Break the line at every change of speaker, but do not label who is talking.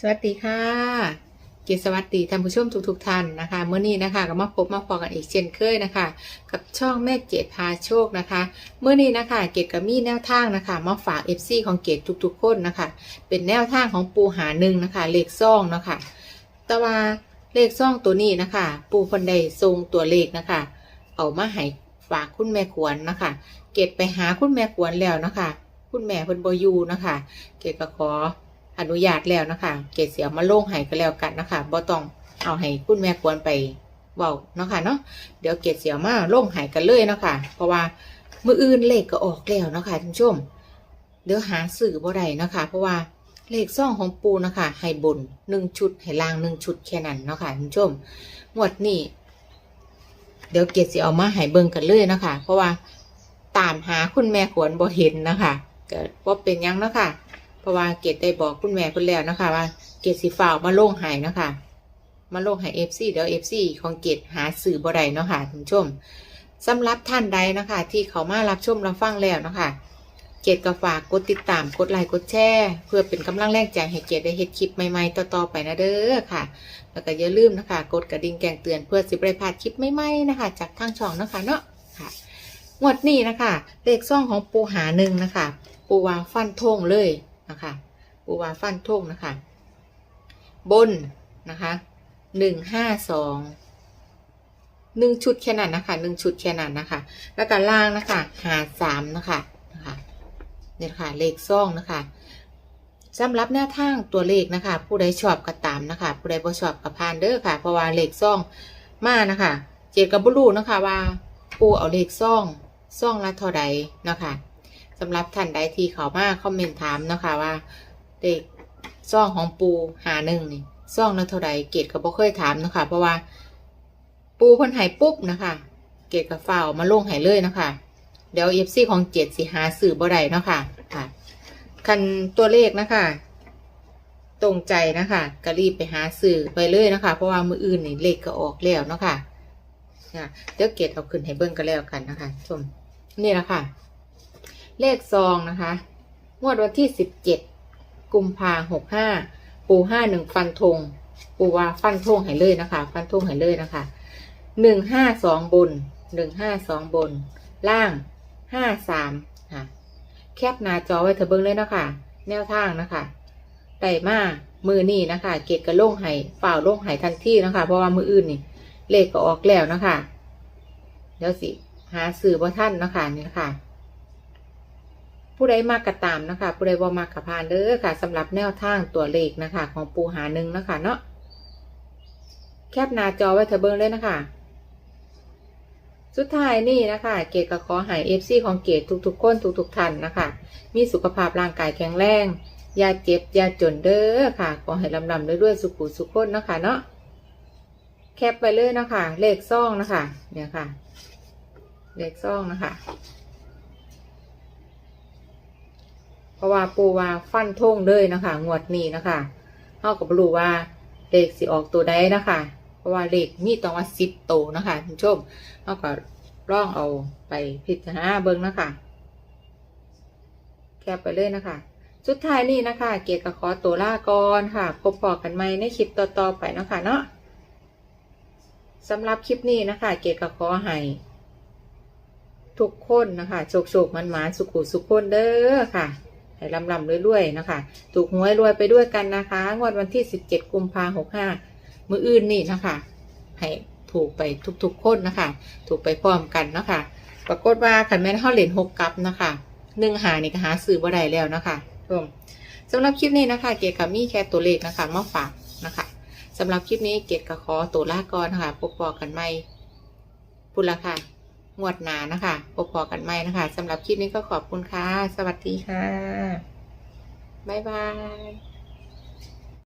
สวัสดีค่ะเกศสวัสดีท่านผู้ชมทุกๆท่านนะคะเมื่อนี้นะคะก็มาพบมาพอกันอีกเช่นเคยนะคะ กับช่องแม่เกดพาโชคนะคะเมื่อนี้นะคะ เกดกับมีแนวทางนะคะมาฝาก FC ของเกดทุกๆ คนนะคะ เป็นแนวทางของปูหาหนึ่งนะคะเลขซ่องนะคะแต่ว่าเลขซ่องตัวนี้นะคะ ปูคนใดทรงตัวเลขนะคะ เอามาให้ฝากคุณแม่ขวัญนะคะ เกดไปหาคุณแม่ขวัญแล้วนะคะ คุณแม่เพิ่นบอยูนะคะ เกดก็ขอ อนุญาตแล้วนะคะเกดเสียวมาโล่งให้ก็แล้วกันนะคะบ่ต้องเอาให้คุณแม่ควรไปเว้าเนาะค่ะเนาะเดี๋ยวเกดเสียวมาโล่งให้กันเลยเนาะค่ะเพราะว่ามืออื่นเลขก็ออกแล้วเนาะค่ะท่านผู้ชม เดี๋ยวหาสื่อบ่ได้เนาะค่ะเพราะว่าเลขซ่องของปูนะคะให้บนหนึ่งชุดให้ล่างหนึ่งชุดแค่นั้นเนาะค่ะท่านผู้ชมงวดนี้เดี๋ยวเกดสิเอามาให้เบิ่งกันเลยเนาะคะเพราะว่าตามหาคุณแม่ขวนบ่เห็นนะคะเก็บ่าเป็นยังเนาะค่ะ ราะว่าเกดได้บอกคุณแม่เพิ่นแล้วนะคะว่าเกดสิฝากมาโล่งห้เนะคะมาโล่งให้ FC เดี๋ยว FC ของเกดหาสื่อบ่ได้เนาะค่ะท่านผู้ชมสำหรับท่านใดนะคะ ที่เขามารับชมรับฟังแล้วนะคะเกดก็ฝากกดติดตามกดไลค์กดแชร์เพื่อเป็นกำลังแรงใจให้เกดได้เฮ็ดคลิปใหม่ๆต่อๆไปนะเด้อค่ะ แล้วก็อย่าลืมนะคะ กดกระดิ่งแจ้งเตือนเพื่อสิบได้พลาดคลิปใหม่ๆนะคะ จากทางช่องนะคะเนาะค่ะงวดนี้นะคะเลขซ่องของปูหาหนึ่งนะคะ ปูวาฟันทงเลย นะคะปูวาฟันทงนะคะ บนนะคะหนึ่งห้าสองหนึ่งชุดแค่นั้นนะคะหนึ่งชุดแค่นั้นนะคะ แล้วก็ล่างนะคะหาสามนะคะนะคะเนี่ยค่ะเลขซ่องนะคะสำหรับแนวทางตัวเลขนะคะ ผู้ใดชอบก็ตามนะคะ ผู้ใดบ่ชอบก็ผ่านเด้อค่ะ เพราะว่าเลขซ่องมานะคะ เจดกับบุรูนะคะว่าปูเอาเลขซ่องซ่องละเท่าใดนะคะ สำหรับท่านใดที่เขามาคอมเมนต์ถามนะคะว่าเลขซ่องของปูหาหนึ่งนี่ซ่องละเท่าใดเกดก็บ่เคยถามนะคะเพราะว่า ปูเพิ่นหายปุ๊บนะคะเกดกับฝ้าวมาลงหายเลยนะคะเดี๋ยวเอฟซีของเจ็ดสิหาสื่อบ่ได้นะคะค่ะคันตัวเลขนะคะตรงใจนะคะก็รีบไปหาสื่อไปเลยนะคะ เพราะว่ามืออื่นนี่เลขก็ออกแล้วเนาะคะนะเดี๋ยวเกตเอาขึ้นให้เบิ้งกันแล้วกันนะคะชมนี่แหละค่ะ เลขซองนะคะงวดวันที่สิบเจ็ดกุมภาหกห้าปูห้าหนึ่งฟันธงปูว่าฟันธงให้เลยนะคะ ฟันธงให้เลยนะคะหนึ่งห้าสองบนหนึ่งห้าสองบน ล่างห้าสามค่ะ แคปหน้าจอไว้เถอะเบิ่งเลยนะคะแนวทางนะคะได้มามือนี่นะคะ เกตกระล่งไห้ฝ่าวล่งไห้ทันทีนะคะ เพราะว่ามืออื่นนี่ เลขก็ออกแล้วนะคะ เดี๋ยวสิ หาสื่อบ่ท่านนะคะนี่นะคะ ผู้ใดมากกระตามนะคะ ผู้ใดบ่มากกระพานเด้อค่ะสำหรับแนวทางตัวเลขนะคะ ของปูหาหนึ่งนะคะเนาะแคปหน้าจอไว้เถอะเบิ่งเลยนะคะ สุดท้ายนี่นะคะ เกดก็ขอให้เอฟซีของเกดทุกๆคนทุกๆท่านนะคะ มีสุขภาพร่างกายแข็งแรงอย่าเจ็บอย่าจนเด้อค่ะ ขอให้ลำลำด้วยด้วยสุขุสุขคนนะคะเนาะแคปไปเลยนะคะ เลขซ่องนะคะ เนี่ยค่ะ เลขซ่องนะคะ ราะว่าปูว่าฟันทงเลยนะคะงวดนี้นะคะเท่ากับรู้ว่าเลขสิออกตัวใดนะคะ เพราะว่าเลขมีต้องว่าสิบโตวนะคะท่านชมเราก็ร่องเอาไปพิจารณาเบิ้งนะคะ แคปไปเลยนะคะ สุดท้ายนี่นะคะ เกียรติกับขอตัวลาก่อนค่ะ พบพอกันใหมในคลิปต่อๆไปนะคะเนาะสำหรับคลิปนี้นะคะ เกียรติกับขอให้ทุกคนนะคะโชคโชคมันหมานสุขุสุขคนเด้อค่ะ ให้ลำลำรวยๆนะคะ ถูกหวยรวยไปด้วยกันนะคะ งวดวันที่ 17 กุมภาหกห้ามืออื่นนี่นะคะ ให้ถูกไปทุกๆคนนะคะ ถูกไปพร้อมกันนะคะ ปรากฏว่าขันแม่นเข้าเหรียญหกกับนะคะหนึ่งหานี่ก็หาซื้อบ่ได้แล้วนะคะรวมสำหรับคลิปนี้นะคะ เกดกับมี่แค่ตัวเลขนะคะมาฝากนะคะสำหรับคลิปนี้เกดกับขอตัวลาก่อนนะคะพบปอกันไม่พุละค่ะ งวดหนานะคะพบปอกันไม่นะคะสำหรับคลิปนี้ก็ขอบคุณค่ะ สวัสดีค่ะ บ๊ายบาย